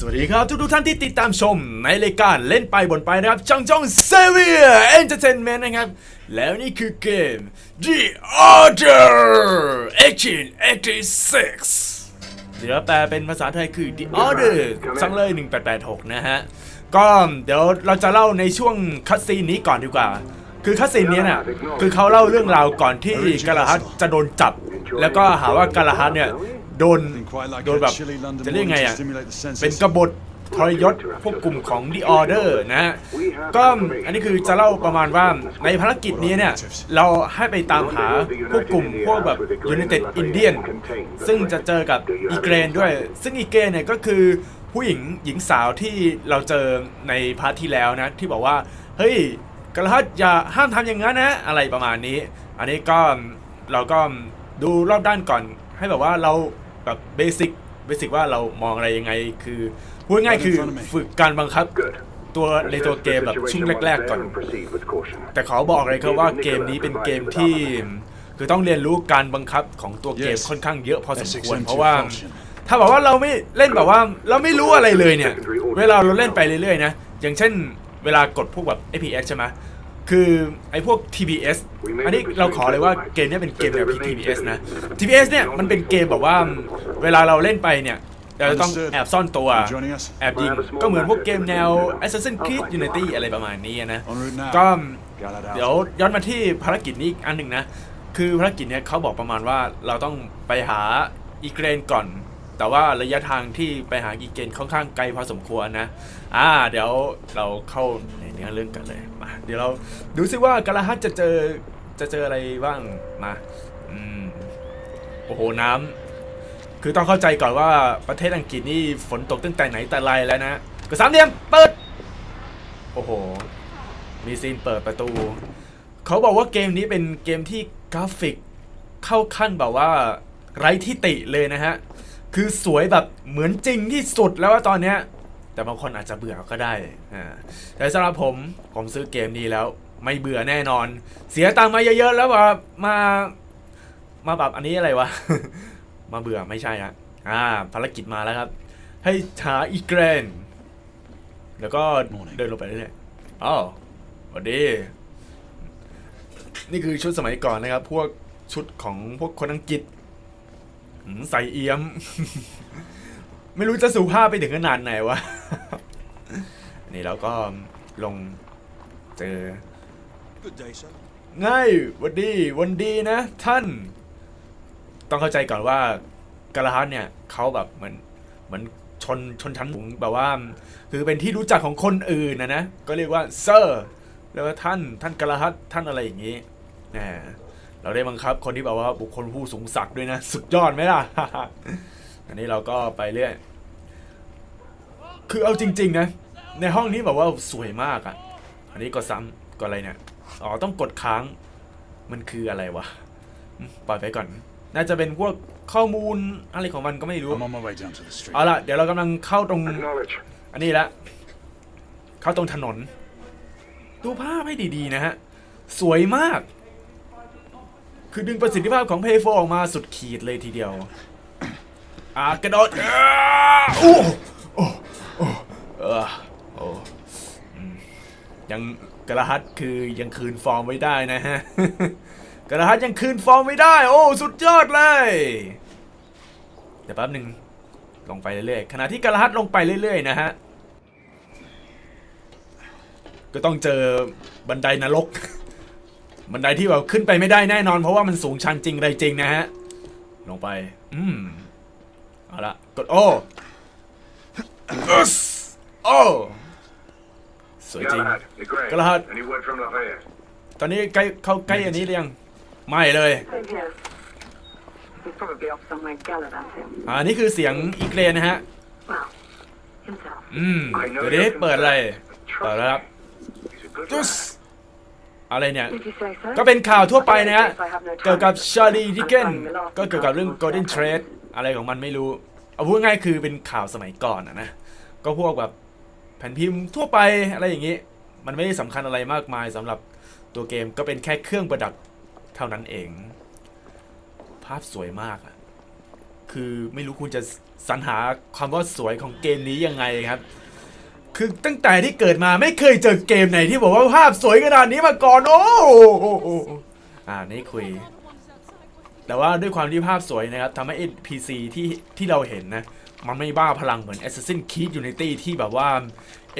สวัสดีครับทุกทุกท่านที่ติดตามชมในรายการเล่นไปบนไปนะครับช่องช่องเซเวียเอนเตอร์เทนเมนต์นะครับ แล้วนี่คือเกม The Order 1886 เดี๋ยวแปลเป็นภาษาไทยคือ The Order สั่งเลย 1886 นะฮะ ก็เดี๋ยวเราจะเล่าในช่วงคัดซีนนี้ก่อนดีกว่า คือคัดซีนนี้เนี่ยคือเขาเล่าเรื่องราวก่อนที่กาลาฮัตจะโดนจับ แล้วก็หาว่ากาลาฮัตเนี่ย โดนโดนแบบจะเรียกไงอะเป็นกบฏทรยศพวกกลุ่มของ The Order นะฮะก็อันนี้คือจะเล่าประมาณว่าในภารกิจนี้เนี่ย เราให้ไปตามหาพวกกลุ่มพวกแบบ United Indian ซึ่งจะเจอกับอีเกรนด้วย ซึ่งอีเกรนเนี่ยก็คือผู้หญิงหญิงสาวที่เราเจอในพาร์ทที่แล้วนะ ที่บอกว่า เฮ้ยกระหัตอย่าห้ามทำอย่างนั้นนะ อะไรประมาณนี้ อันนี้ก็เราก็ดูรอบด้านก่อนให้แบบว่าเรา แบบเบสิกเบสิกว่าเรามองอะไรยังไงคือพูดง่ายๆคือฝึกการบังคับตัวในตัวเกมแบบช่วงแรก ๆ ก่อน แต่ขอบอกเลยครับว่าเกมนี้เป็นเกมที่คือต้องเรียนรู้การบังคับของตัวเกมค่อนข้างเยอะพอสมควรเพราะว่า ถ้าบอกว่าเราไม่เล่นแบบว่าเราไม่รู้อะไรเลยเนี่ย เวลาเราเล่นไปเรื่อยๆนะอย่างเช่น เวลากดพวกแบบ FPS ใช่ไหม คือไอ้พวก TBS อันนี้เราขอเลยว่าเกมเนี้เป็นเกมแนว TBS นะ TBS เนี่ยมันเป็นเกมแบบว่าเวลาเราเล่นไปเนี่ยเราจะต้องแอบซ่อนตัว แอบยิง ก็เหมือนพวกเกมแนว Assassin's Creed Unity อะไรประมาณนี้นะ ก็เดี๋ยวย้อนมาที่ภารกิจนี้อีกอันหนึ่งนะ คือภารกิจเนี้ยเขาบอกประมาณว่าเราต้องไปหาอีเกรนก่อน แต่ว่าระยะทางที่ไปหาอีเกนค่อนข้างไกลพอสมควรนะ อ่า เดี๋ยวเราเข้าในเนื้อเรื่องกันเลย มา เดี๋ยวเราดูซิว่ากาลาฮัตจะเจอจะเจออะไรบ้าง มา อืม โอ้โห น้ำคือต้องเข้าใจก่อนว่าประเทศอังกฤษนี่ฝนตกตั้งแต่ไหนแต่ไรแล้วนะกระสามเหลี่ยมเปิด โอ้โห มีซีนเปิดประตู เขาบอกว่าเกมนี้เป็นเกมที่กราฟิกเข้าขั้นแบบว่าไร้ที่ติเลยนะฮะ คือสวยแบบเหมือนจริงที่สุดแล้วว่าตอนเนี้ย แต่บางคนอาจจะเบื่อก็ได้อ่าแต่สำหรับผมผมซื้อเกมนี้แล้ว ไม่เบื่อแน่นอน เสียตังค์มาเยอะๆแล้วแบบมา มาแบบอันนี้อะไรวะ มาเบื่อไม่ใช่ฮะอ่าภารกิจมาแล้วครับ ให้หาอีเกรน แล้วก็เดินลงไปเรื่อยๆอ้าวสวัสดีนี่คือชุดสมัยก่อนนะครับ พวกชุดของพวกคนอังกฤษ ใส่เอี้ยม ไม่รู้จะสุภาพไปถึงขนาดไหนวะ นี่เราก็ลงเจอ Good day, sir. ง่ายวันดีวันดีนะท่าน ต้องเข้าใจก่อนว่ากาลาฮัตเนี่ยเขาแบบเหมือนเหมือนชนชนชั้นสูงแบบว่า คือเป็นที่รู้จักของคนอื่นนะนะ ก็เรียกว่าเซอร์ แล้วก็ท่านท่านกาลาฮัตท่านอะไรอย่างนี้แหม เราได้บังคับคนที่แบบว่าบุคคลผู้สูงศักดิ์ด้วยนะ สุดยอดไหมล่ะ อันนี้เราก็ไปเรื่อย คือเอาจริง ๆ นะ ในห้องนี้แบบว่าสวยมากอะ อันนี้ก็ซ้ำก็อะไรเนี่ย อ๋อต้องกดค้าง มันคืออะไรวะอืมปล่อยไปก่อน น่าจะเป็นพวกข้อมูลอะไรของมันก็ไม่รู้ I'm on my way down to the street. เอาล่ะ เดี๋ยวเรากำลังเข้าตรง Acknowledge. อันนี้ละเข้าตรงถนน ดูภาพให้ดีๆนะฮะ สวยมาก คือดึงประสิทธิภาพของเพย์โฟออกมาสุดขีดเลยทีเดียว อ่ากระโดดอ้าโอ้โอ้โอ้เออโอ้อืมยังกระหัตคือยังคืนฟอร์มไว้ได้นะฮะ กระหัตยังคืนฟอร์มไว้ได้ โอ้สุดยอดเลย เดี๋ยวแป๊บหนึ่งลงไปเรื่อยๆขณะที่กระหัตลงไปเรื่อยๆนะฮะ ก็ต้องเจอบันไดนรก บันไดที่แบบขึ้นไปไม่ได้แน่นอน เพราะว่ามันสูงชันจริงอะไรจริงนะฮะ ลงไป อืม เอาละกดโออึสโอสวยจริง Galahad, Igraine. Galahad. Any word from Lafayette? ตอนนี้ใกล้เข้าใกล้อันนี้หรือยัง ไม่เลยอ่านี่คือเสียงอีเกรนะฮะ อืมเดี๋ยวนี้เปิดอะไรเปิดแล้วครับ He's a good จุส lad. อะไรเนี่ย Did you say so? ก็เป็นข่าวทั่วไปนะฮะ I have no time. เกี่ยวกับชาลีดิเกน I'm finding the last ก็เกี่ยวกับเรื่อง card Golden was Trade อะไรของมันไม่รู้ เอาพูดง่ายๆคือเป็นข่าวสมัยก่อนอะนะ ก็พวกแบบแผ่นพิมพ์ทั่วไปอะไรอย่างนี้ มันไม่ได้สำคัญอะไรมากมายสำหรับตัวเกมก็เป็นแค่เครื่องประดับเท่านั้นเอง ภาพสวยมากอะคือไม่รู้คุณจะสรรหาความว่าสวยของเกมนี้ยังไงครับ คือตั้งแต่ที่เกิดมาไม่เคยเจอเกมไหนที่บอกว่าภาพสวยขนาดนี้มาก่อนโอ้โหอ่านี่คุย แต่ว่าด้วยความที่ภาพสวยนะครับทำให้ NPC ที่ที่เราเห็นนะ มันไม่บ้าพลังเหมือน Assassin's Creed Unity ที่แบบว่า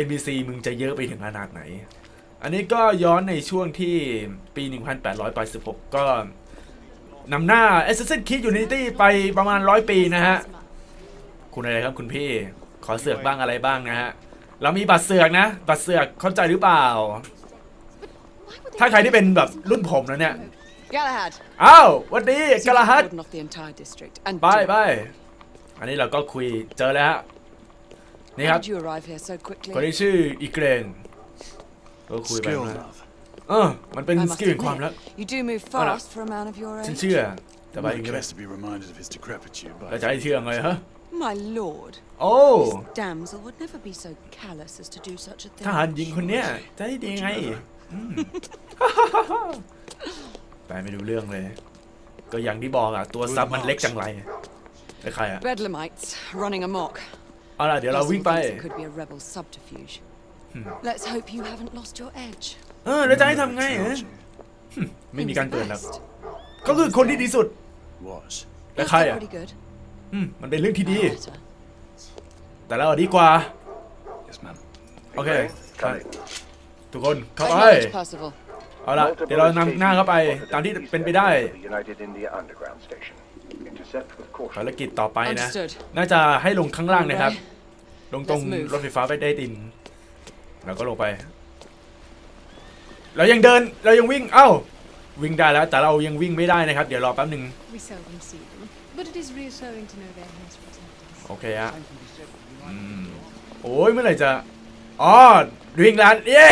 NPC มึงจะเยอะไปถึงขนาดไหน อันนี้ก็ย้อนในช่วงที่ปี 1886 ก็นำหน้า Assassin's Creed Unity ไปประมาณร้อยปีนะฮะ คุณอะไรครับคุณพี่ ขอเสือกบ้างอะไรบ้างนะฮะ เรามีบัตรเสือกนะ บัตรเสือกเข้าใจหรือเปล่า ถ้าใครที่เป็นแบบรุ่นผมแล้วเนี่ย Galahad. อ้าวหวันดี See if กาลา you ฮั can ด cordon off the entire district. And ไป do it. ไปอันนี้เราก็คุยเจอแล้วฮะ นี่ค How รับ did you arrive here so คน quickly? ที่ชื่ออีเกรนก็คุยไป Skill, มา love. เออ มันเป็น I ส must กิลแห่งความรัก admit, you do move Voilà. fast for a man of your ฉัน age. เชื่อแต่ He ว่า might อีกไม่ cares to be reminded of his decrepitude, but เราจะให้เชื่อไงฮะ My lord, โอ้ damsel would never be so callous as to do such a ทหาร thing. หญิงคนเนี้ยจะให้ดีไงอืม ไปไม่รู้เรื่องเลย ก็อย่างที่บอกอะตัวซับมันเล็กจังไรไอ้ใครอะ Bedlamites running amok. เอาล่ะเดี๋ยวเรา Russell วิ่งไป thinks it could be a rebel subterfuge. Let's hope you haven't lost your edge. เออแล้วจะให้ทำไงฮะ charging ไม่มี Who's การ the เกิดแล้ว best? ก็คือคนที่ดีสุด was. และ That's ใคร still อะ pretty good. อืมมันเป็นเรื่องที่ดี No better. แต่เราดีกว่า Yes, ma'am. โอเค Come in. ทุกคนเข้าไป Acknowledge Percival. เอาล่ะเดี๋ยวเรานำหน้าเข้าไป ตามที่เป็นไปได้ The United India Underground Station. Intercept with ภาร caution. กิจต่อไปนะ Understood. น่าจะให้ลงข้างล่างนะครับ ลงตรง Let's move รถไฟฟ้าไปได้ดิน แล้วก็ลงไป เรายังเดิน เรายังวิ่ง เอ้า วิ่งได้แล้ว แต่เรายังวิ่งไม่ได้นะครับ เดี๋ยวรอแป๊บหนึ่ง We seldom see them, but it is reassuring to know they're here to protect us. โอเคฮะอืมโอ้ยเมื่อไหร่จะอ๋อวิ่งแล้วเย้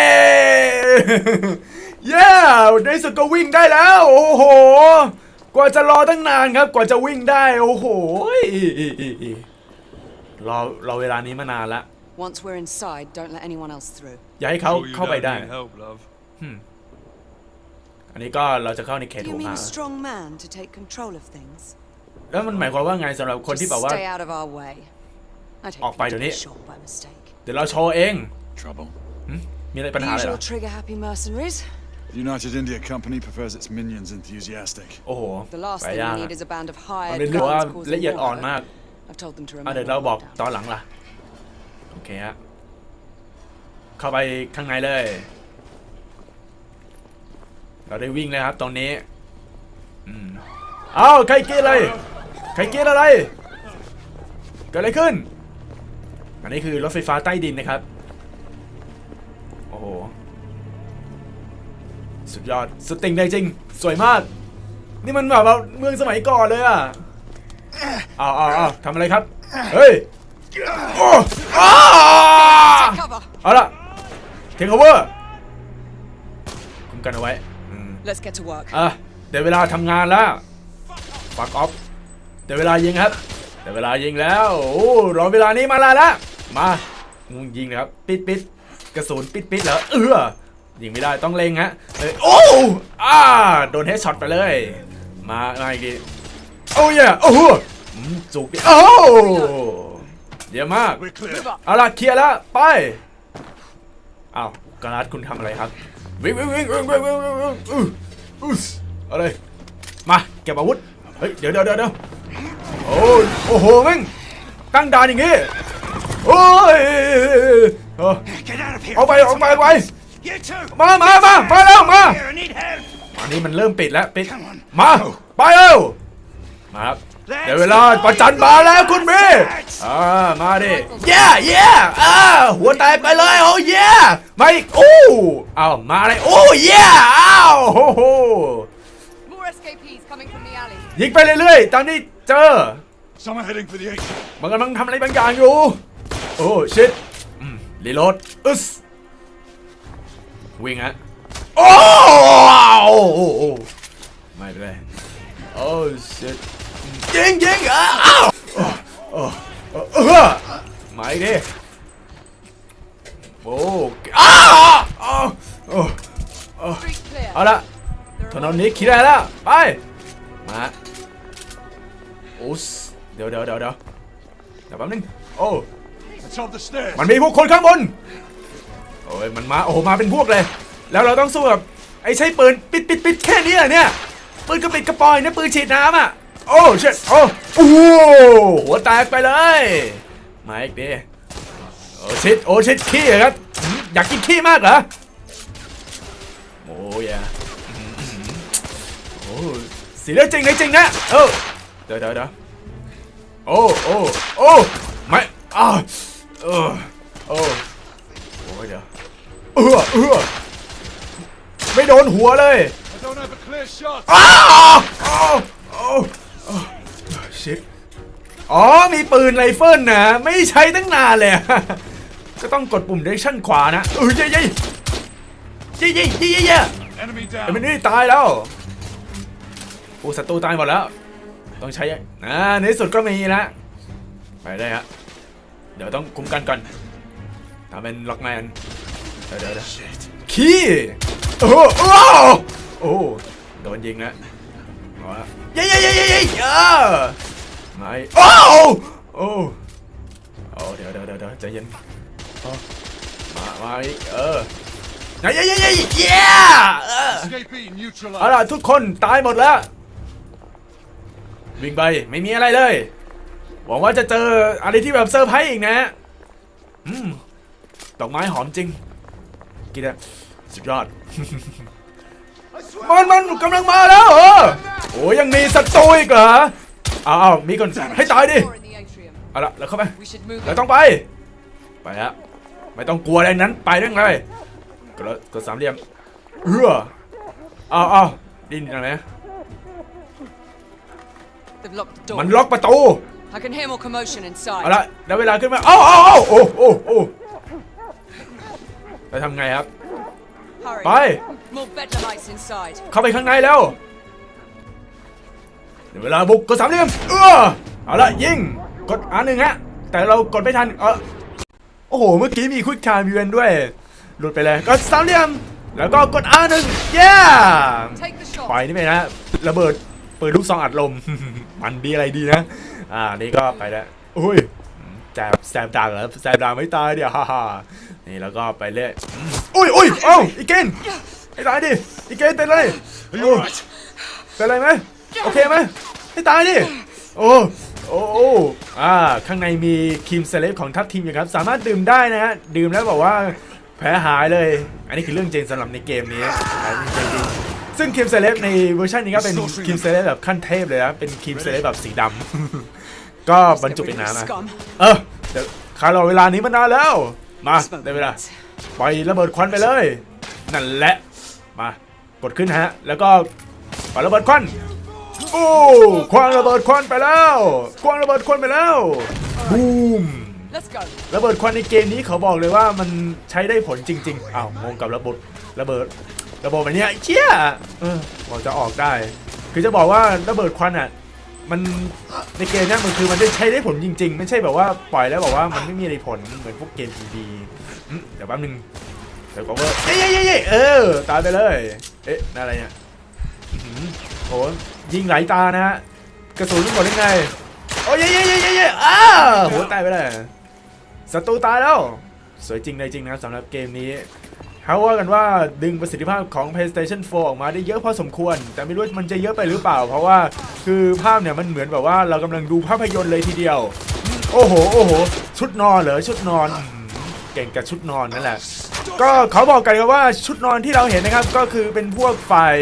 เย้ในสุดก็วิ่งได้แล้ว โอ้โห กว่าจะรอตั้งนานครับ กว่าจะวิ่งได้ โอ้โหรอรอเวลานี้มานานละ Once we're inside, don't let anyone else through. อย่าให้เขา Sure you เข้าไป don't ได้ need help, love. อันนี้ก็เราจะเข้าในเขต Do หู you mean หา a strong man to take control of things? แล้วมันหมายความว่าไงสำหรับคนที่ Just แบบว่า stay out of our way. I take Ọt bay you to rồi be đấy. shot by mistake. เดี๋ยวเราโชว์เอง Trouble. มีอะไรปัญหาอะไรเหร Usual อ trigger-happy mercenaries. The United India Company prefers its minions enthusiastic. โอ้โห The last ไป thing ยาก we อะ need is a band of มัน hired เป็นเรื่องว่า guns causing ละเอียด more อ่อน havoc. มาก I've told them to อะ remember เดี๋ยวเราบอก what ตอ we've นหลังล่ะ โอเคฮะ เข้าไปข้างในเลย เราได้วิ่งเลยครับตรงนี้ อืม เอ้าใครกินอะไร ใครกินอะไร เกิดอะไรขึ้น อันนี้คือรถไฟฟ้าใต้ดินนะครับ โอ้โห สุดยอด สุดติ่งเลยจริง สวยมาก นี่มันแบบว่าเมืองสมัยก่อนเลยอะเอาเอาเอาทำอะไรครับ เฮ้ย โอ้อ้า Take cover. เอาละเทคโอเวอร์คุมกันเอาไว้อืม Let's get to work. อะเดี๋ยวเวลาทำงานแล้วปัก แต่เวลายิงครับ แต่เวลายิงแล้ว โอ้รอเวลานี้มาแล้วมามายิงนะครับ ปิดปิดกระสุนปิดปิดเหรอเออยิงไม่ได้ต้องเล็งฮะเอ้โอ้อาโดนเฮดช็อตไปเลย มาอะไรดีโอ้ยโอ้โหจุกโอ้เยอะมากเอาล่ะเคลียร์แล้วไปอ้าวาราดคุณทำอะไรครับวิ่งวิ่งวิ่งวิ่งวิ่งวิ่งวิ่งอะไรมาเก็บอาวุธเฮ้ยเดี๋ยวเดี๋ยวเดี๋ยว โอ้ยโอ้โหแม่งตั้งด่านอย่างงี้โอ้ยเออ Get out of here! เอาไปเอาไปไป You too! มามามามาแล้วมา Here, I need help! อันนี้มันเริ่มปิดแล้วปิด Come on. มาไปเร็วมาครับเดี๋ยวเวลาประจันบานแล้วคุณเมย์อ่ามาดิเย่เย่อ่าหัวแตกไปเลยโอ้เย่มาอีกโอ้เอามาเลยโอ้เย่อ้าวโอ้โห ยิงไปเรื่อยๆตามที่เจอ Someone heading for the exit. มันกำลังทำอะไรบางอย่างอยู่ โอ้ชิตอืมรีโหลดอึสวิ่งฮะโอ้โอ้โอ้โอ้ไม่เป็นไรโอ้ชิตยิงยิงอ้าวโอ้โอ้เออมาอีกดิโอ้อ้าวโอ้โอ้ Street clear. เอาละถนนนี้ขี่ได้แล้วไป มาโอ้สเดี๋ยวเดี๋ยวเดี๋ยวเดี๋ยวเดี๋ยวแป๊บนึงโอ้ It's up the stairs. มันมีพวกคนข้างบนโอ้ยมันมาโอ้โหมาเป็นพวกเลย แล้วเราต้องสู้กับไอ้ใช้ปืนปิดปิดปิดแค่นี้เหรอเนี่ยปืนกระปิดกระปอยนะปืนฉีดน้ำอะโอ้เช็ดโอ้โอ้โหหัวแตกไปเลยมาอีกดิโอ้ชิดโอ้ชิดขี้เหรอครับหืมอยากกินขี้มากเหรอโอ้ยอะหืมหืมโอ้ สีเลือดจริงเลยจริงนะเออเดี๋ยวเดี๋ยวเดี๋ยวโอ้โอ้โอ้ไม่อ้าวเออโอ้โอ้ยเดี๋ยวเออเออไม่โดนหัวเลย I don't have a clear shot. อ้าวอ้าวอ้าวอ้าวชิดอ๋อ มีปืนไรเฟิลนะ ไม่ใช้ตั้งนานเลย ก็ต้องกดปุ่ม direction ขวานะเออเย้เย้เย้เย้เย้เย้เย้ Enemy ไอ้มัน down. นี่ตายแล้ว โอ้ศัตรูตายหมดแล้ว ต้องใช้อ่าในที่สุดก็มีนะไปได้ฮะเดี๋ยวต้องคุมกันก่อนทำเป็นล็อกแมนเดี๋ยวเดี๋ยวเดี๋ยวขี้โอ้โหโอ้โหโอ้โหโดนยิงนะเอาละเย้เย้เย้เย้เย้เออไม่โอ้โหโอ้โอ้เดี๋ยวเดี๋ยวเดี๋ยวเดี๋ยวใจเย็นเอามามาอีกเออเย้เย้เย้เย้เย้เออ Escapee เอา neutralized. ล่ะทุกคนตายหมดแล้ว วิ่งไปไม่มีอะไรเลย หวังว่าจะเจออะไรที่แบบเซอร์ไพรส์อีกนะอืมดอกไม้หอมจริง กินอะสุดยอด มันมันกำลังมาแล้วเหรอโอ้ยังมีศัตรูอีกเหรอเอาเอามีคนให้ตายดิเอาละแล้วเข้าไปเราต้องไป ไปฮะไม่ต้องกลัวอะไรนั้นไปเรื่องเลยกดกดสามเหลี่ยมเออเอาเอาดินอะไรนะ มันล็อกประตู I can hear more commotion inside. เอาละได้เวลาขึ้นมาเอ้าเอ้าเอ้าโอ้โอ้โอ้จะทำไงครับ Hurry. ไป More bedlamites inside. เข้าไปข้างในแล้วเดี๋ยวเวลาบุกกดสามเหลี่ยมเออเอาละยิงกดอันหนึ่งฮะ แต่เรากดไม่ทันเออโอ้โห เมื่อกี้มีควิกไทม์ยูเนด้วย หลุดไปเลยกดสามเหลี่ยม แล้วก็กดอันหนึ่งเย้ Take the shot. ปล่อยนี่ไปนะ ระเบิด ปืนลูกซองอัดลม มันดีอะไรดีนะ อ่านี่ก็ไปแล้วอุ้ยแจบแซมดางเหรอแซมดางไม่ตายเดี๋ยวฮ่าฮ่านี่แล้วก็ไปเรื่อยอืมอุ้ยอุ้ยเอ้าอีเกนให้ตายดิอีเกนเป็นไร Are you alright? เป็นไรไหมโอเคไหมให้ตายดิโอ้โอ้โอ้อ่าข้างในมีครีมเซเลบของทัพทีมอยู่ครับ สามารถดื่มได้นะฮะดื่มแล้วบอกว่าแผลหายเลย อันนี้คือเรื่องจริงสำหรับในเกมนี้อันนี้จริงๆ ซึ่งครีมเซเลบในเวอร์ชันนี้ก็เป็นครีมเซเลบแบบขั้นเทพเลยนะ เป็นครีมเซเลบแบบสีดำ ก็บรรจุเป็นน้ำนะ Scum. เออ เดี๋ยวคารอเวลานี้มานานแล้ว มาได้เวลาปล่อยระเบิดควันไปเลย นั่นแหละ มากดขึ้นฮะ แล้วก็ปล่อยระเบิดควันโอ้ควันระเบิดควันไปแล้วควันระเบิดควันไปแล้วบูม Let's go. ระเบิดควันในเกมนี้เขาบอกเลยว่ามันใช้ได้ผลจริงๆอ้าวงงกับระเบิดระเบิด ระเบิดแบบเนี้ยเชี่ยเออบอกจะออกได้ คือจะบอกว่าระเบิดควันอะมันในเกมนี้มันคือมันได้ใช้ได้ผลจริง ๆ ไม่ใช่แบบว่าปล่อยแล้วบอกว่ามันไม่มีอะไรผลเหมือนพวกเกมพีดีเดี๋ยวแป๊บนึงเดี๋ยวก็ว่าเอ้ยเอ้ยเอ้ยเอ้เออตายไปเลย เอ๊ะนั่นอะไรเนี่ยอื้อหือโหยิงไหลตานะฮะกระสุนหมดได้ไงโอ้ยเย้เย้เย้เย้ยอ้าโหตายไปเลยศัตรูตายแล้ว สวยจริงเลยจริงนะสำหรับเกมนี้ เขาว่ากันว่าดึงประสิทธิภาพของ PlayStation 4 ออกมาได้เยอะพอสมควร แต่ไม่รู้มันจะเยอะไปหรือเปล่า เพราะว่าคือภาพเนี่ยมันเหมือนแบบว่าเรากำลังดูภาพยนตร์เลยทีเดียว โอ้โหโอ้โห ชุดนอนเหรอชุดนอนเก่งกับชุดนอนนั่นแหละ ก็เขาบอกกันครับว่าชุดนอนที่เราเห็นนะครับก็คือเป็นพวกฝ่าย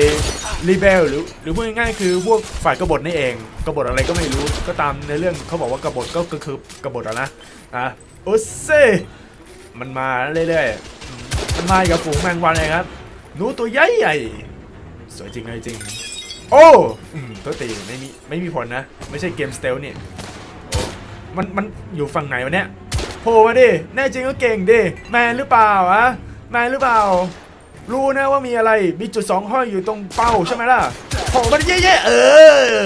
รีเบลหรือหรือพูดง่ายๆคือพวกฝ่ายกบฏนี่เองกบฏอะไรก็ไม่รู้ก็ตามในเรื่องเขาบอกว่ากบฏก็ก็คือกบฏอะนะอะโอ้เซมันมาเรื่อยๆ มมันมาอีกกับฝูงแมงวันเลยครับหนูตัวใหญ่ใหญ่ๆสวยจริงเลยจริง โอ้อืมตัวตีไม่มีไม่มีผลนะ ไม่ใช่เกมสเตลนี่โอ้มันมันอยู่ฝั่งไหนวะเนี่ยโผล่มาดิแน่จริงก็เก่งดิแมนหรือเปล่าอะแมนหรือเปล่า รู้นะว่ามีอะไรมีจุดสองห้อยอยู่ตรงเป้าใช่ไหมล่ะโผล่มาดิเย่ๆเออ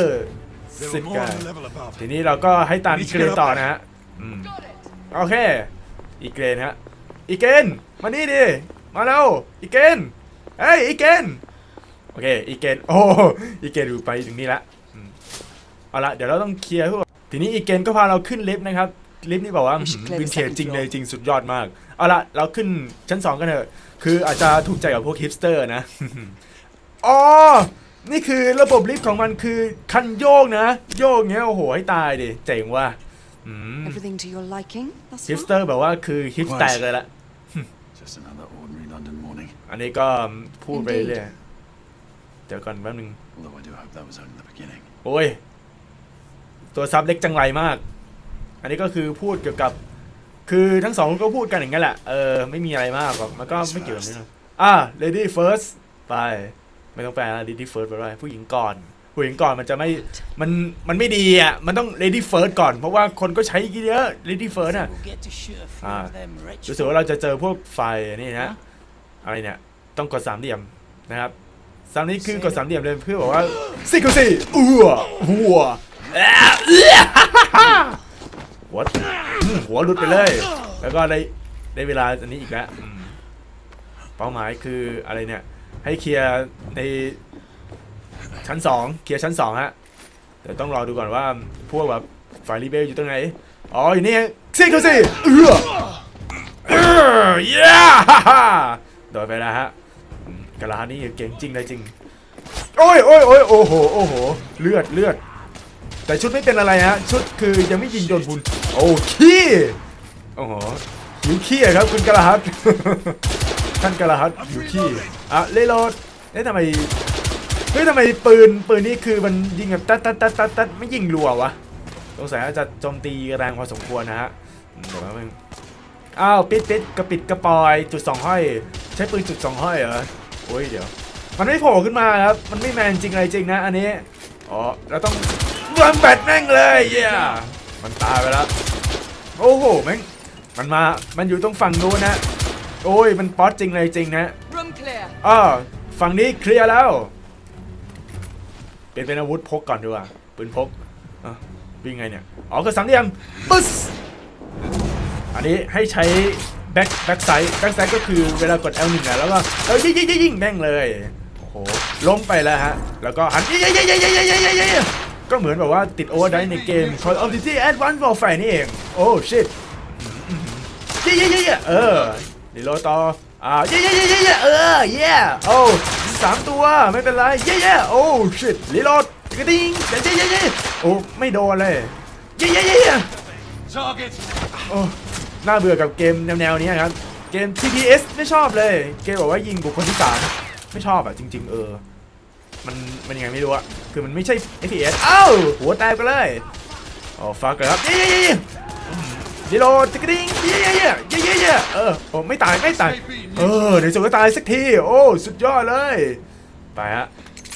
They สิบ were more กัน on the level above. ทีนี้เราก็ให้ตามอีเกรนต่อนะฮะอืมโอเค อีเกรนฮะอีเกรน มานี่ดิ มาแล้วอีเกรนเฮ้ยอีเกรนโอเคอีเกรนโอ้อีเกรนอยู่ไปถึงนี่ละอืมเอาละเดี๋ยวเราต้องเคลียร์พวกทีนี้อีกเกมก็พาเราขึ้นลิฟต์นะครับลิฟต์นี่บอกว่า You should clear the วินเทจ second จริงเลย floor จริงสุดยอดมากเอาละเราขึ้นชั้น2กันเถอะคืออาจจะถูกใจกับพวกฮิปสเตอร์นะอ๋อนี่คือระบบลิฟต์ของมันคือคันโยกนะ โยกเงี้ยโอ้โหให้ตายดิเจ๋งว่ะอืม Everything to your liking thus ฮิป far? สเตอร์แบบว่าคือฮิปแตกเลยละ อันนี้ก็พูดไปเรื่อยเดี๋ยวก่อนแป๊บนึง Although I do hope that was only the beginning. โอ้ย ตัวซับเล็กจังไรมาก อันนี้ก็คือพูดเกี่ยวกับ คือทั้งสองคนก็พูดกันอย่างนั้นแหละ เออ ไม่มีอะไรมากหรอก มันก็ไม่เกี่ยวกับนี้หรอกอะ lady first ไป ไม่ต้องแปลนะ lady first ไปด้วยผู้หญิงก่อน ผู้หญิงก่อนมันจะไม่ มัน มันไม่ดีอะ มันต้อง lady first ก่อน เพราะว่าคนก็ใช้เยอะ lady first อะ We'll get to shoot a few Ah. of them rich รู้สึกว่าเราจะเจอพวกไฟนี่นะ อะไรเนี่ย ต้องกดสามเหลี่ยมนะครับสามนี้คือกดสามเหลี่ยมเลยเพื่อบอกว่าซิกซี่อ้วหัวแอะเอื้อหัวอืมหัวหลุดไปเลย แล้วก็ได้ได้เวลาอันนี้อีกแล้วอืมเป้าหมายคืออะไรเนี่ย ให้เคลียร์ในชั้นสองเคลียร์ชั้นสองฮะเดี๋ยวต้องรอดูก่อนว่าพวกแบบฝ่ายรีเบลอยู่ตรงไหนอ๋ออยู่นี่ซิกซี่เอื้อเออเย้ฮ่าฮ่าโดนไปแล้วฮะอืมกะลานี่เก่งจริงเลยจริง โอ้ยโอ้ยโอ้ยโอ้โหโอ้โหเลือดเลือด แต่ชุดไม่เป็นอะไรฮะ ชุดคือยังไม่ยิงโดนบุญโอ้ขี้โอ้โหหิวขี้อะครับคุณกะลาฮัตท่านกะลาฮัตหิวขี้อะเลโลดเอ๊ะทำไมเฮ้ยทำไมปืนปืนนี่คือมันยิงแบบตัดตัดตัดตัดตัดไม่ยิงรัววะสงสัยอาจจะโจมตีแรงพอสมควรนะฮะอืมเดี๋ยวแป๊บนึง อ้าวปิดปิดกระปิดกระปอยจุดสองห้อย ใช้ปืนจุดสองห้อยเหรอโอ้ยเดี๋ยว มันไม่โผล่ขึ้นมาครับ มันไม่แมนจริงอะไรจริงนะอันนี้ อ๋อเราต้องรันแบตแม่งเลยเย้มันตายไปแล้ว โอ้โหแม่งมันมา มันอยู่ตรงฝั่งนู้นนะ โอ้ยมันป๊อตจริงเลยจริงนะ Room clear. อ้าวฝั่งนี้เคลียร์แล้ว เป็นเป็นอาวุธพกก่อนดีกว่าปืนพกอะวิ่งไงเนี่ย อ๋อคือสามเหลี่ยมปึ๊ส อันนี้ให้ใช้แบ็คแบ็คไซด์แบ็คไซด์ก็คือเวลากด L1 นะแล้วก็เอ้ยยิ่งยิ่งยิ่งแม่งเลยโอ้โหล้มไปแล้วฮะ แล้วก็หันยิงยิงยิงยิงยิงยิงยิงก็เหมือนแบบว่าติดโอเวอร์ได้ในเกม Call of Duty Advanced Warfare นี่เอง โอ้ชิตยิงยิงยิงเออรีโหลต่ออ่ายิงยิงยิงยิงเออเย่โอ้สามตัวไม่เป็นไรเย่เย่โอ้ชิตรีโหลกระดิ่งเย่เย่เย่โอ้ไม่โดนเลยเย่เย่เย่โอ้ น่าเบื่อกับเกมแนวๆนี้ครับ เกม TPS ไม่ชอบเลย เกมบอกว่ายิงบุคคลที่สามไม่ชอบอะจริง ๆ เออ มันมันยังไงไม่รู้อะคือมันไม่ใช่ FPS เอ้าหัวแตกไปเลยโอ้ฟักเลยครับเย้เย้เย้ดีโลจิกกระดิ่งเย้เย้เย้เย้เย้เย้เออโอ้ไม่ตายไม่ตายเออในสุดก็ตายสักทีโอ้สุดยอดเลย ไปฮะ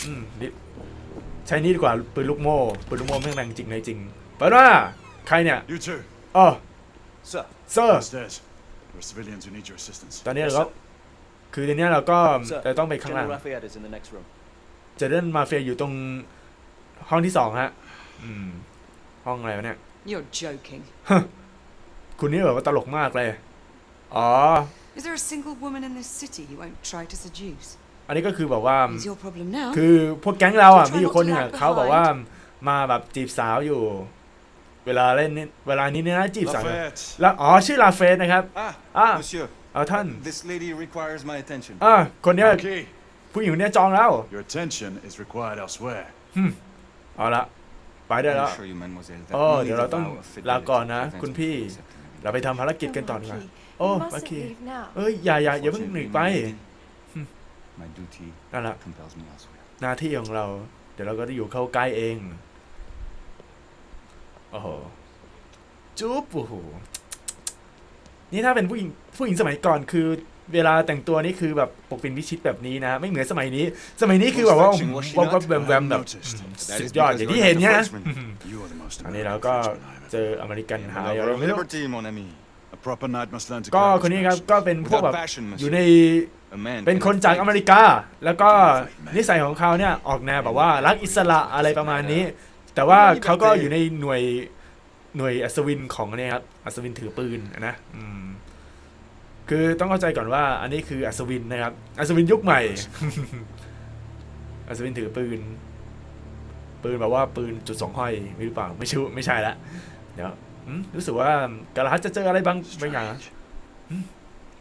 อืมนี่ใช้นี่ดีกว่าปืนลูกโม่ปืนลูกโม่แม่งแรงจริงเลยจริงเปิดว่าใครเนี่ย You too. อ๋อ Sir. เซอร์ Upstairs. There are civilians who need your assistance. ตอนนี้เราก็คือตอนนี้เราก็จะต้องไปข้างล่าง General Lafayette is in the next room. เจเดนมาเฟียอยู่ตรงห้องที่สองฮะอืมห้องอะไรวะเนี่ย You're joking. คุณนี่แบบว่าตลกมากเลย อ๋อ Is there a single woman in this city you won't try to seduce? อันนี้ก็คือแบบว่า Is your problem now? คือพวกแก๊งเราอะมีอยู่คนหนึ่งอะเขาบอกว่ามาแบบจีบสาวอยู่ เวลาเล่นนี่เวลานี้เนี่ยนะจีบสาว Lafayette. แล้วอ๋อชื่อลาเฟสนะครับ Ah, Ah. monsieur. เอาท่าน This lady requires my attention. อ่าคนเนี้ย Okay. ผู้หญิงคนเนี้ยจองแล้ว Your attention is required elsewhere. เอาละไปได้ I แล้ว assure you, mademoiselle, that โอ้ only เดี๋ยว the เราต้อง vow of ลา fidelity ก่อนนะ prevents คุณ me พี่ from accepting เราไปทำภารกิจกันต่อดีกว่า โอ้ you มา mustn't คี leave now. เอ้ยอย่าอย่าอย่าเพิ่งหนี Unfortunately, ไป my lady, My duty นั่นแหละ compels me elsewhere. หน้าที่ของเรา เดี๋ยวเราก็ได้อยู่เข้าใกล้เอง โอ้โห จุ๊บโอ้โห นี่ถ้าเป็นผู้หญิงผู้หญิงสมัยก่อนคือ เวลาแต่งตัวนี่คือแบบปกปิดวิชิตแบบนี้นะ ไม่เหมือนสมัยนี้ สมัยนี้คือแบบว่า Most fetching, was she วับ not? วับแวมแวมแบบ noticed. That สุ is ดยอด because อย่าง you're ที่เห็น not a เนี่ยนะ Frenchman. You are the most อันนี้ American เราก็ Frenchman I have เจออเมริกัน In หา the ย lover เรา of ไม่รู้ liberty, mon ami. A proper knight must learn to ก็ guard his คนนี้ครับ passions. ก็เป็นพวกแบบ Without passion, อยู่ใน monsieur. A man เป็นคน cannot จาก fight. อเมริกา แล้วก็นิสัยของเขาเนี่ยออกแนวแบบว่ารักอิสระอะไรประมาณนี้ แต่ว่าเขาก็อยู่ในหน่วยหน่วยอัศวินของเนี่ยครับอัศวินถือปืนนะอืมคือต้องเข้าใจก่อนว่า อันนี้คืออัศวินนะครับ อัศวินยุคใหม่ อัศวินถือปืน ปืนแบบว่าปืนจุดสองห้อยไม่หรือเปล่าไม่ใช่ไม่ใช่ละเดี๋ยวอืมรู้สึกว่ากาลาฮัตจะเจออะไรบางบางอย่างนะ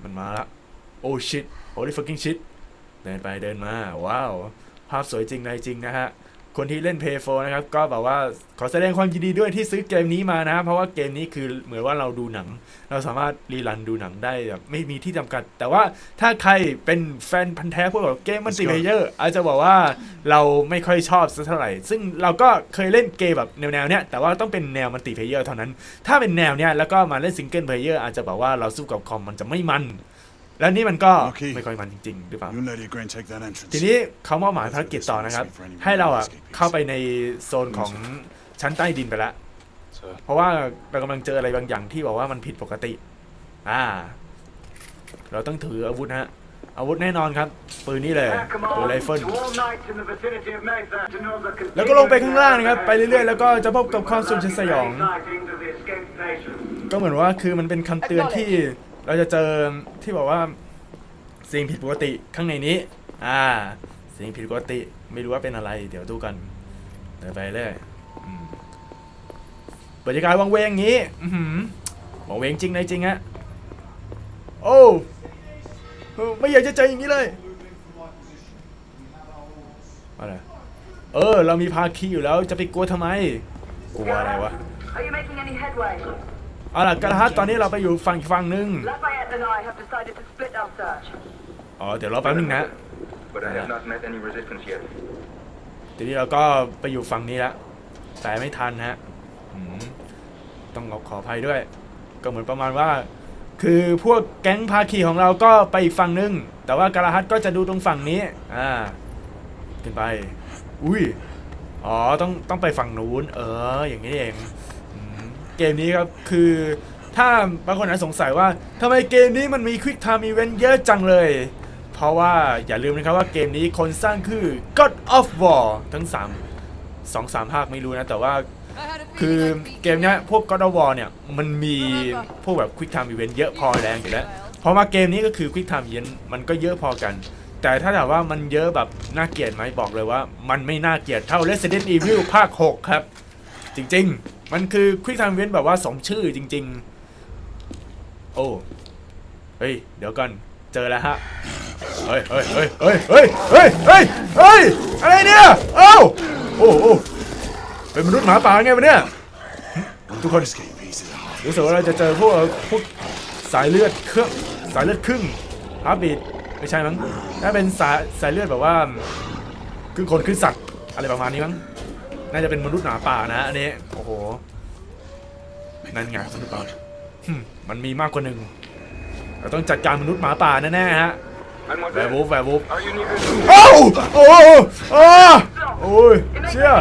มันมาละโอ้ชิต holy fucking shit เดินไปเดินมา ว้าว ภาพสวยจริงในจริงนะฮะ คนที่เล่น Play 4นะครับ ก็แบบว่าขอแสดงความยินดีด้วยที่ซื้อเกมนี้มานะ เพราะว่าเกมนี้คือเหมือนว่าเราดูหนัง เราสามารถรีรันดูหนังได้แบบไม่มีที่จำกัด แต่ว่าถ้าใครเป็นแฟนพันธ์แท้พวกแบบเกมมัลติเพเยอร์อาจจะบอกว่าเราไม่ค่อยชอบสักเท่าไหร่ ซึ่งเราก็เคยเล่นเกมแบบแนวๆเนี้ยแต่ว่าต้องเป็นแนวมัลติเพเยอร์เท่านั้น ถ้าเป็นแนวเนี้ยแล้วก็มาเล่นซิงเกิลเพเยอร์อาจจะบอกว่าเราสู้กับคอมมันจะไม่มัน แล้วนี่มันก็โอเคไม่ค่อยมันจริงๆหรือเปล่า You and Lady Green take that entrance. ทีนี้เขามอบหมายภารกิจต่อนะครับ ให้เราอะเข้าไปในโซนของชั้นใต้ดินไปแล้ว Sir. เพราะว่าเรากำลังเจออะไรบางอย่างที่บอกว่ามันผิดปกติ อ่า เราต้องถืออาวุธฮะ อาวุธแน่นอนครับ ปืนนี่เลยปืนไรเฟิลแล้วก็ลงไปข้างล่างนะครับ ไปเรื่อยๆ แล้วก็จะพบกับความสุขสยอง ก็เหมือนว่าคือมันเป็นคำเตือนที่ เราจะเจอที่บอกว่าสิ่งผิดปกติข้างในนี้ อ่า สิ่งผิดปกติไม่รู้ว่าเป็นอะไร เดี๋ยวดูกันเดินไปเรื่อยบรรยากาศวังเวงอย่างนี้อือหือวังเวงจริงในจริงฮะ โอ้ ไม่อยากจะใจอย่างนี้เลย อะไร เออ เรามีภาคีอยู่แล้วจะไปกลัวทำไม กลัวอะไรวะ Are you making any headway? เอาล่ะกระฮัตตอนนี้เราไปอยู่ฝั่งอีกฝั่งหนึง Lafayette and I have decided to split our search. อ๋อ เดี๋ยวรอแป๊บนึงนะ But I have not met any resistance yet. ทีนี้เราก็ไปอยู่ฝั่งนี้แล้วแต่ไม่ทันฮะอืมต้องขอขออภัยด้วย ก็เหมือนประมาณว่า คือพวกแก๊งพาคีของเราก็ไปอีกฝั่งนึง แต่ว่ากาลาฮัตก็จะดูตรงฝั่งนี้ อ่า ขึ้นไป อุ้ย อ๋อ ต้องต้องไปฝั่งนู้น เออ อย่างนี้เองอืม เกมนี้ครับคือถ้าบางคนอาจสงสัยว่าทำไมเกมนี้มันมี Quick Time Event เยอะจังเลย เพราะว่าอย่าลืมนะครับว่าเกมนี้คนสร้างคือ God of War ทั้ง 3 2 3 ภาคไม่รู้นะ แต่ว่าคือเกมนี้พวก God of War เนี่ยมันมีพวกแบบ Quick Time Event เยอะพอแรงอยู่แล้วพอมาเกมนี้ก็คือ Quick Time Event มันก็เยอะพอกัน แต่ถ้าถามว่ามันเยอะแบบน่าเกลียดไหมบอกเลยว่า มันไม่น่าเกลียดเท่า Resident Evil ภาค 6 ครับ จริง ๆ มันคือ Quick Time Event แบบว่าสมชื่อจริง ๆ โอ้ เฮ้ย เดี๋ยวก่อนเจอแล้วฮะ เฮ้ยเฮ้ยเฮ้ยเฮ้ยเฮ้ยเฮ้ยเฮ้ยเฮ้ยอะไรเนี่ย เอ้าโอ้โอ้เป็นมนุษย์หมาป่าไงวะเนี่ย ทุกคน Escape easy. รู้สึกว่าเราจะเจอพวกพวกสายเลือดเครื่องสายเลือดครึ่งฮาร์บีดไม่ใช่มั้งน่าเป็นสายสายเลือดแบบว่าครึ่งคนครึ่งสัตว์อะไรประมาณนี้มั้ง น่าจะเป็นมนุษย์หมาป่านะอันนี้โอ้โหนั่นไงมนุษย์หมาหึมันมีมากกว่าหนึ่งเราต้องจัดการมนุษย์หมาป่าแน่ๆฮะแวร์วูฟแวร์วูฟโอ้โอ้โอ้โอ้ยเชี่ย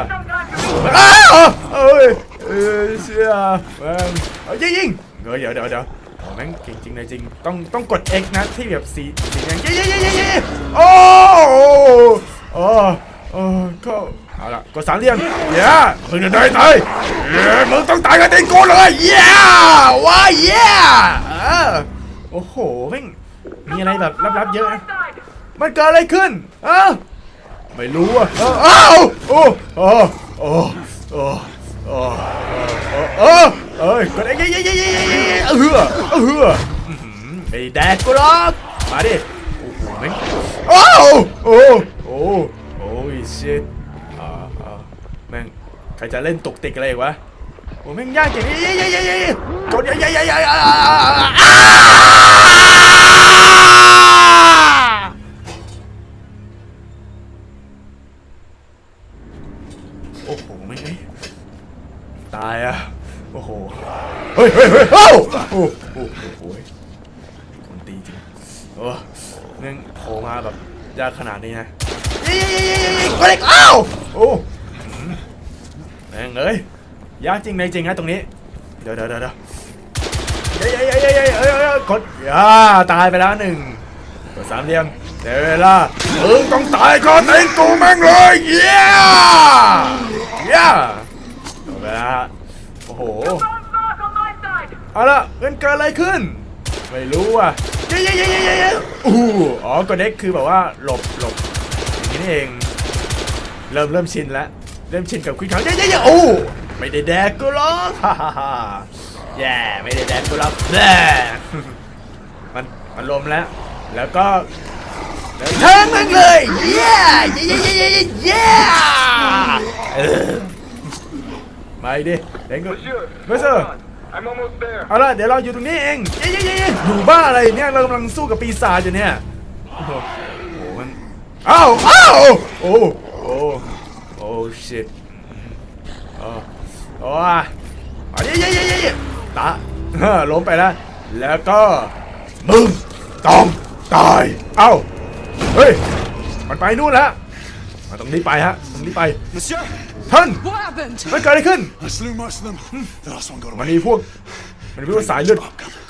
อ้าวเอ้ยเออเชี่ยแม่งเอายิงยิงเดี๋ยวเดี๋ยวเดี๋ยวเดี๋ยวโอ้แม่งเก่งจริงเลยจริงต้องต้องกด X นะที่แบบสีสีแดงยิงยิงยิงยิงยิงโอ้โอ้โอ้เข้าเอาละ กดสามเหลี่ยมเย้มึงจะได้ตายเย้มึงต้องตายกับตีนกูเลยเย้ว้าเย้เออโอ้โหแม่งมีอะไรแบบลับๆเยอะนะมันเกิดอะไรขึ้นอ้าไม่รู้อะอ้าวอ้โอ้โอ้โอ้โอ้โอ้โอ้โอ้เอ้ยกดไอ้ยี่ยี่ยี่ยี่ยี่เออเหือเออเหืออื้อหือไอ้แดกกูหรอกมาดิโอ้โหแม่งอ้โอ้โอ้โอ้ยชิตอ่าอ่าแม่ง ใครจะเล่นตกติกอะไรอีกวะโอ้แม่งยากจริงยยี่ยี่ยี่ยี่กดยี่ยี่ยี่ยี่อ่าโอ้โหไม่ตายอะโอ้โหเฮ้ยเฮ้ยเฮ้ยอ้าโอ้โหโอ้โหคนตีจริงโอ้แม่งโผล่มาแบบยากขนาดนี้นะยิงยิงยิงยิงยิงก็เล็กอ้าวโอ้ ม่งเอ้ยยากจริงในจริงนะตรงนี้ เดี๋ยวเดี๋ยวเดี๋ยวเดี๋ยวเย้เย้เย้เย้เย้เอ้ยเอ้ยเอ้ยกดย่าตายไปแล้วหนึ่งกดสามเหลี่ยมเดี๋ยวเวลามึงต้องตายก่อนไอ้กูแม่งเลยเย้เย้เอาไปละโอ้โห เอาละเงินเกิดอะไรขึ้น ไม่รู้อะเย้เย้เย้เย้เย้ยอู้อ๋อกดเด็กคือแบบว่าหลบหลบอย่างนี้นี่เอง เริ่มเริ่มชินแล้ว เริ่มชินกับควิกเขาเย้ๆๆโอ้ไม่ได้แดกกูหรอกฮ่าฮ่าฮ่าแย่ไม่ได้แดกกูหรอกแย่มันมันลมแล้ว แล้วก็แล้วเทิงมึงเลยเย้เย้เย้เย้เย้เย้เออมาดิเด้งกู Monsieur, Monsieur. hold on. I'm almost there. เอาละเดี๋ยวเราอยู่ตรงนี้เองเย้เย้เย้เย้อยู่บ้าอะไรเนี่ยเรากำลังสู้กับปีศาจอยู่เนี่ยโอ้โหโอ้โหมันอ้าวอ้าวโอ้ โอ้โอ้ shit โอ้โอ้อะเย้เย้เย้เย้เย้ตาเฮ้อล้มไปแล้ว แล้วก็ มึงต้องตาย เอ้า เฮ้ย มันไปนู่นแล้วมาตรงนี้ไปฮะ ตรงนี้ไป Monsieur! ท่าน What happened? มันเกิดอะไรขึ้น I slew most of them. The last one got มัน away. มีพวก มันมีพวกสายเลือด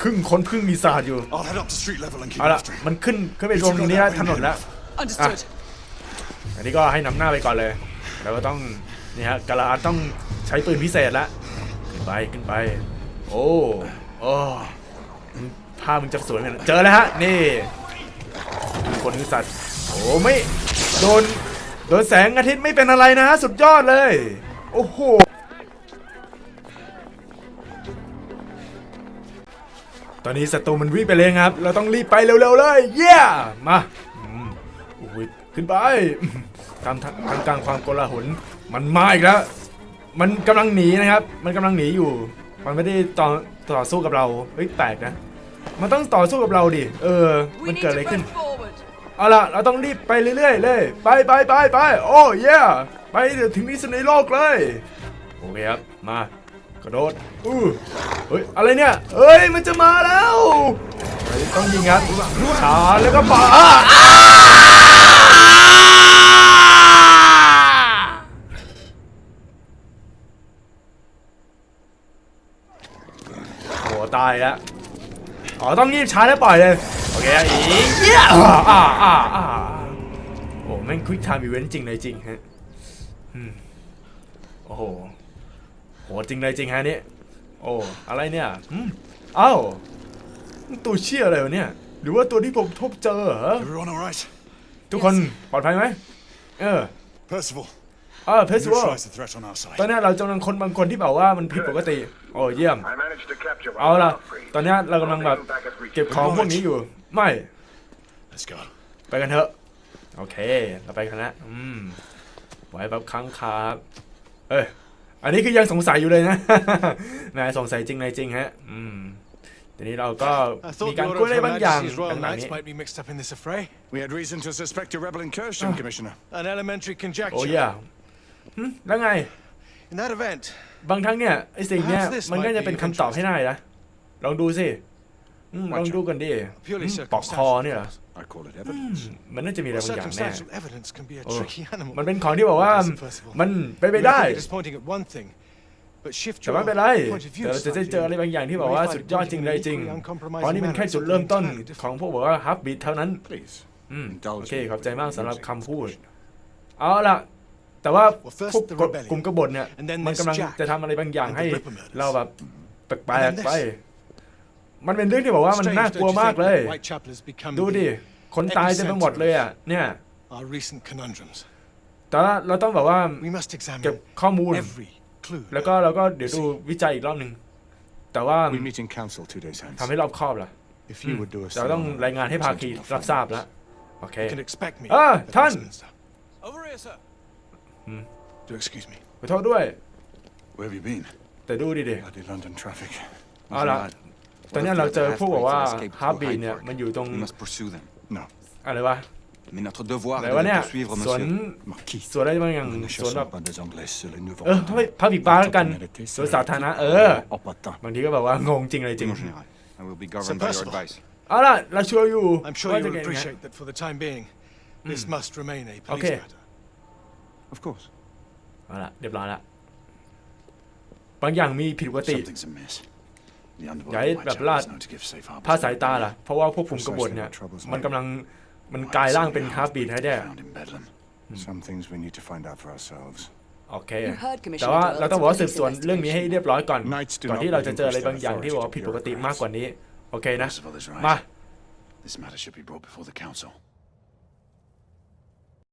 ครึ่งคนครึ่งมีศาสตร์อยู่ I'll head up to street level and keep เอาละ after him. มันขึ้นขึ้นไปรวมตรงนี้แล้วถนนแล้ว Understood. อันนี้ก็ให้นำหน้าไปก่อนเลย แล้วก็ต้องนี่ฮะกาลาดต้องใช้ปืนพิเศษละขึ้นไปขึ้นไป โอ้โอ้ภาพมึงจะสวยกันเจอแล้วฮะนี่คนคือสัตว์โอ้ไม่โดนโดนแสงอาทิตย์ไม่เป็นอะไรนะฮะสุดยอดเลย โอ้โหตอนนี้ศัตรูมันวิ่งไปเลยครับ เราต้องรีบไปเร็วๆเลย เย้มาอืมโอ้ยขึ้นไป ทางทางกลางความโกลาหลมันมาอีกแล้ว มันกำลังหนีนะครับ มันกำลังหนีอยู่ มันไม่ได้ต่อต่อสู้กับเราเฮ้ยแปลกนะ มันต้องต่อสู้กับเราดิ เออ มันเกิดอะไรขึ้น เอาล่ะ เราต้องรีบไปเรื่อยๆเลย ไปไปไปไปโอ้เย่ไปเดี๋ยวถึงที่สุดในโลกเลย โอเคครับ มากระโดดอู้เฮ้ย อะไรเนี่ย เฮ้ย มันจะมาแล้ว ต้องยิงครับชาแล้วก็ปาอ้าอ้าโห ตายแล้วอ๋อต้องรีบชาร์จแล้วปล่อยเลย โอเคอะอีเยี่ยอ่าอ่าอ่าอ่าโอ้แม่งควิกไทม์อีเวนต์จริงเลยจริงฮะอืมโอ้โหโหจริงเลยจริงฮะเนี่ยโอ้อะไรเนี่ยอืมเอ้าตัวเชี่ยอะไรวะเนี่ย หรือว่าตัวที่ผมทบเจอเหรอ Everyone all right? ทุกคนปลอดภัยไหมเออ Percival, เออเพสว neutralize the threat on our ตอน side. เนี้ยเรากำลังคนบางคนที่แบบว่ามันผิดปกติ โอ้เยี่ยม I managed to capture เอา one ล่ะ free. ตอนเนี้ยเรากำลังแบบ Back at Reach. เก็บของพวกนี้อยู่ ไม่ Let's go. ไปกันเถอะ โอเค เราไปกันแล้วอืม ไว้แบบครั้งครับ เอ้ย อันนี้คือยังสงสัยอยู่เลยนะนายสงสัยจริงนายจริงฮะ อืม ทีนี้เราก็ I มี thought การ the กล้วย order อะไร of Her บางอย่าง Majesty's Royal ต่างๆ Knights นี้ might be mixed up in this affray. We had reason to suspect a rebel incursion, Commissioner. An elementary โอ้ conjecture. ย หึแล้วไง In that event, บางครั้งเนี่ยไอสิ่งเนี้ย Perhaps this มันก็ might จะ be เป็น of คำตอบให้ได้นะ ลองดูสิอืมลองดูกันดิ Purely อืมปอกคอเนี่ยเหรอ I call it evidence. มันน่าจะมีอะไร well, บางอย่างแน่ circumstantial evidence can be a โอ้ tricky animal. มันเป็นของที่บอกว่า Listen, Percival. มันเป็นไป You ได้ may think it is pointing at one thing, but shift แต่ your ไม่เป็นไร point of view เดี๋ยวเราจะได้ slightly เจออะไรบางอย่างที่บอกว่าสุดยอดจริงเลยจริง เพราะนี่เป็นแค่จุดเริ่มต้นของพวกบอกว่าฮับบิทเท่านั้น Please. อืม Indulge โอเค me ขอบใจมาก with สำหรับ music. คำพูดเอาล่ะ แต่ว่า Well, first พวก the กฎ rebellion. กลุ่มกบฏเนี่ย And then มัน this กำลัง Jack จะทำอะไรบางอย่าง and the ให้ Ripper murders. เราแบบแปล And ก then ๆไป this. มันเป็นเรื่องที่บอกว่ามัน Strange, น่า don't กลัว you มาก think, เลย that Whitechapel has become ดูดิ the- คนตายเต็มไปหมดเลยอะ เนี่ย our recent conundrums. แต่ว่าเราต้องแบบว่า We must เก็บ examine ข้อมูล every clue. แล้วก็เราก็เดี๋ยวดูวิจัยอีกรอบหนึ่ง แต่ว่า We meet in council two days hence. ทำให้รอบคอบล่ะ If you would do us เรา the ต้อง honor รายงานให้ of ภาคี presenting your รับทราบ findings. แล้ว โอเค You can expect me Ah, at Tan. Westminster. Over here, sir. Do excuse me. ขอโทษด้วย Where have you been? แต่ดูดิดิ Bloody London traffic. เอาล่ะตอนเนี้ยเราเจอพวกบอกว่าฮาร์บีเนี่ยมันอยู่ตรง We must pursue them. No. อะไรวะ Mais notre devoir อะไร est วะ de เนี่ les ย poursuivre, สวน monsieur. Marquis. สวนอะไรบางอย่าง Nous ne สวนแบบ chassons pas des Anglais sur les nouveaux เออ rendez-vous. พับอีกบ้านแล้วกัน Criminalité, สวน c'est สาธารณะเออ Oh, patin. บางทีก็แบบว่างงจริงเลยจริ Oui, ง mon général. I will be governed by your Percival. advice. เอาล่ะเราชัวร์อยู่ I'm sure ว่า you จะ will เก่งนะ appreciate that for the time being, this must remain a police Okay. matter. Of course. เอาล่ะเรียบร้อยละบางอย่างมีผิดปกติ Something's amiss. The underworld อย่าให้ of แบบ Whitechapel ลาด is known to give safe harbors พลาด to สายตา rebellion. ล่ะ เพราะว่าพวกกลุ่มกบฏเนี่ย มันกำลังมันกลายร่างเป็นฮาร์บีทให้ได้ Found in Bedlam. Some things we need to find out for ourselves. โอเค You heard, แต่ Commissioner ว่า Doyle. เรา It's ต้อง a บอกว่าสืบ police สวนเรื่องนี้ให้เรียบร้อยก่อน Knights do ก่อน not ที่เราจะเจออะไร relinquish บางอย่าง their ที่บอกว่า authority ผิด to ปกติมากกว่านี้ โอเคนะ Percival is มา right. This matter should be brought before the council.